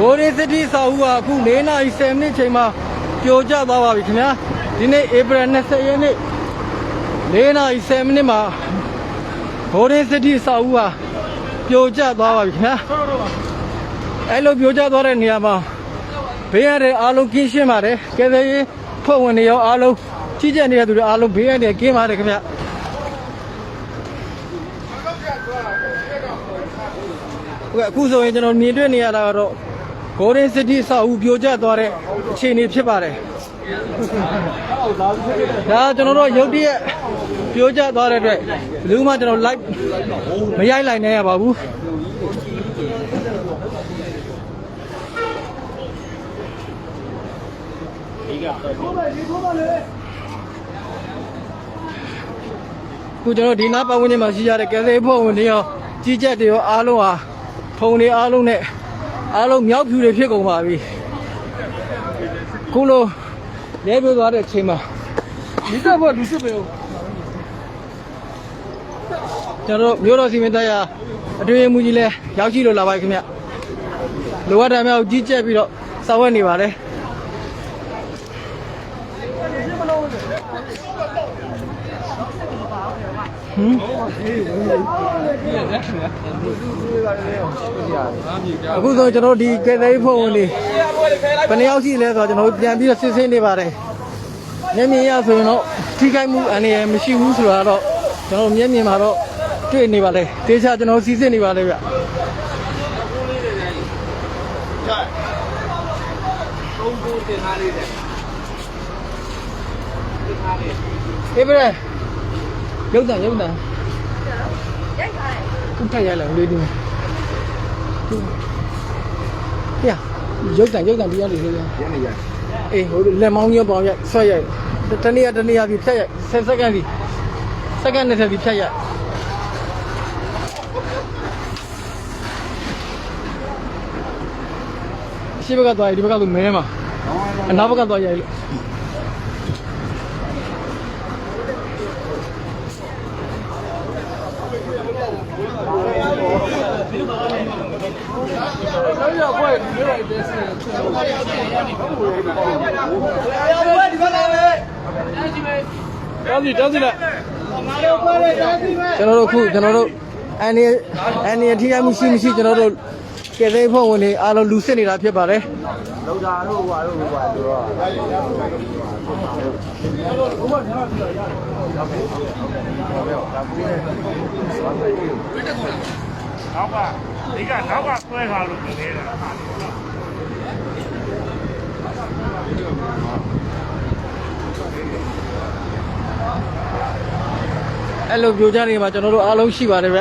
ဘိုးရီစတီစာဦးကအခု၄နာရီ10မိနစ်ချိန်မှာပြိုကျသွားပါပြီခင်ဗျာဒီနေ့ဧပြီ20ရက်နေ့၄နာရီ10မိနစ်မှာဘိုးရီစတီစာဦးကပြိုကျသွားပါပြီခင်ဗျာအဲ့လိုပြိုကျသွားတဲ့နေရာမှာဘေးရတဲ့အားလုံးကင်းရှင်းပါတယ်ကဲဆယ်ရေးဖွဲ့ဝင်တွေရောအားလုံးကြီးကြပ်နေတဲ့သူတွေအားလုံးဘေးရတဲ့ကင်းပါတယ်ခင်ဗျာဟုတ်ကဲ့အခုဆိုရင်ကျွန်တော်မြင်တွေ့နေရတာကတော့ Golden City အဆောက်အဦပြိုကျသွားတဲ့အခြေအနေဖြစ်ပါတယ်ဒါကျွန်တော်တို့ရုတ်တရက်ပြိုကျသွားတဲ့အတွက်ဘယ်သူမှကျွန်တော် live မရိုက်လိုက်နိုင်ရပါဘူးခုကျွန်တော်ဒီနားပတ်ဝန်းကျင်မှာရှိကြတဲ့ကယ်ဆယ်ရေးဖွဲ့ဝင်တွေရောကြီးကြပ်တွေရောအားလုံးဟာဖုံတွေအားလုံးနဲ့ အားလုံးမြောက်ဖြူတွေဖြစ်ကုန်ပါပြီခုလိုရဲပြသွားတဲ့အချိန်မှာဒီကဘလူစစ်ပဲကျွန်တော်တို့မြို့တော်စီမံသားရအတွင်းရေးမှုကြီးလဲရောက်ရှိလို့လာပါခင်ဗျလိုအပ်တယ်မြောက်ကြီးကြပ်ပြီးတော့စောင့်ဝဲနေပါတယ် အခုဆိုကျွန်တော်တို့ဒီကယ်ဆယ်ရေးဖွဲ့ဝင်တွေဘယ်နှယောက်ရှိလဲဆိုတော့ကျွန်တော်တို့ပြန်ပြီးတော့စစ်ဆေးနေပါတယ်မျက်မြင်ရဆိုရင်တော့ထိခိုက်မှုအနေနဲ့မရှိဘူးဆိုတာတော့ကျွန်တော်တို့မျက်မြင်မှာတော့တွေ့နေပါလေတေချာကျွန်တော်စီစစ်နေပါလေဗျသုံးခုတင်ထားလေးတယ်တင်ထားလေးအေးဗျရု ပ်တံရုပ်တံရိုက်ထားတယ်ခုထက်ရိုက်လိုက်ဦးလေးဒီမှာဟေးရုပ်တံရုပ်တံပြရလေလေရနေရအေးဟိုလက်မောင်းရောပေါင်းရိုက်ဆွဲရိုက်တနေ့တနေ့ပြီးဖြတ်ရိုက်10စက္ကန့်ပြီးစက္ကန့်နဲ့ထပ်ပြီးဖြတ်ရိုက်ရှေ့ဘက်ကသွားရိုက်ဒီဘက်ကဆိုမဲမှာအနောက်ဘက်ကသွားရိုက်လို့ တောင်းစီတောင်းစီလိုက်ကျွန်တော်တို့ခုကျွန်တော်တို့အန်နီအန်နီအထီးအမှုရှိမရှိကျွန်တော်တို့ ကဲသိဖို့ဝင်နေအားလုံးလူစစ်နေတာဖြစ်ပါတယ်လောက်တာတို့ဟွာတို့ဟွာတို့တော့နောက်ကဒီကနောက်ကဆွဲထားလို့နေတာအဲ့လိုပြောကြနေမှာကျွန်တော်တို့အားလုံးရှိပါတယ်ဗျ